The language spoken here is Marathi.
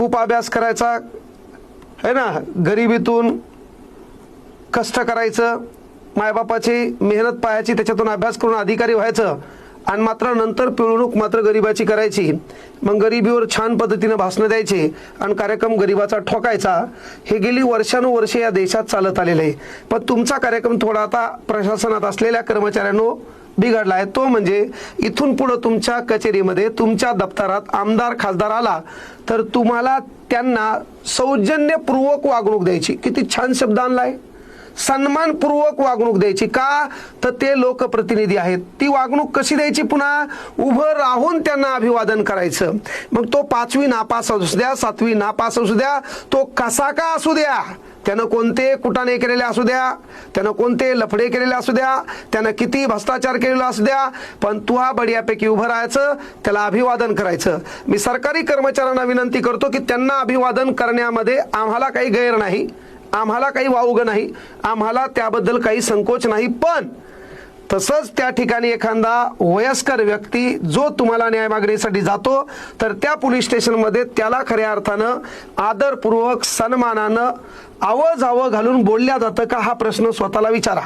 खूप अभ्यास करायचा आहे ना? गरिबीतून कष्ट करायचं मायबापाची मेहनत पाहायची त्याच्यातून अभ्यास करून अधिकारी व्हायचं आणि मात्र नंतर पिळवणूक मात्र गरिबाची करायची. मग गरिबीवर छान पद्धतीनं भाषणं द्यायची आणि कार्यक्रम गरिबाचा ठोकायचा. हे गेली वर्षानुवर्षे या देशात चालत आलेलं आहे. पण तुमचा कार्यक्रम थोडा आता प्रशासनात असलेल्या कर्मचाऱ्यांनो बिघडला आहे. तो म्हणजे इथून पुढं तुमच्या कचेरीमध्ये तुमच्या दप्तरात आमदार खासदार आला तर तुम्हाला त्यांना सौजन्यपूर्वक वागणूक द्यायची. किती छान शब्द आणलाय. सन्मानपूर्वक वागणूक द्यायची. का? तर ते लोकप्रतिनिधी आहेत. ती वागणूक कशी द्यायची पुन्हा? उभं राहून त्यांना अभिवादन करायचं. मग तो पाचवी नापास असू द्या सातवी नापास असू द्या तो कसा का असू द्या? त्यानं कोणते कुटाणे केलेले असू द्या? त्यानं कोणते लफडे केलेले असू द्या? त्यानं किती भ्रष्टाचार केलेला असू द्या? पण तू हा बडियापैकी उभं राहायचं त्याला अभिवादन करायचं. मी सरकारी कर्मचाऱ्यांना विनंती करतो की त्यांना अभिवादन करण्यामध्ये आम्हाला काही गैर नाही. आम्हाला काही वावगं नाही आम्हाला त्याबद्दल काही संकोच नाही पण तसंच त्या ठिकाणी एखादा वयस्कर व्यक्ती जो तुम्हाला न्याय मागणीसाठी जातो तर त्या पोलीस स्टेशनमध्ये त्याला खऱ्या अर्थानं आदरपूर्वक सन्मानानं आवं जावं घालून बोलल्या जातं का हा प्रश्न स्वतःला विचारा.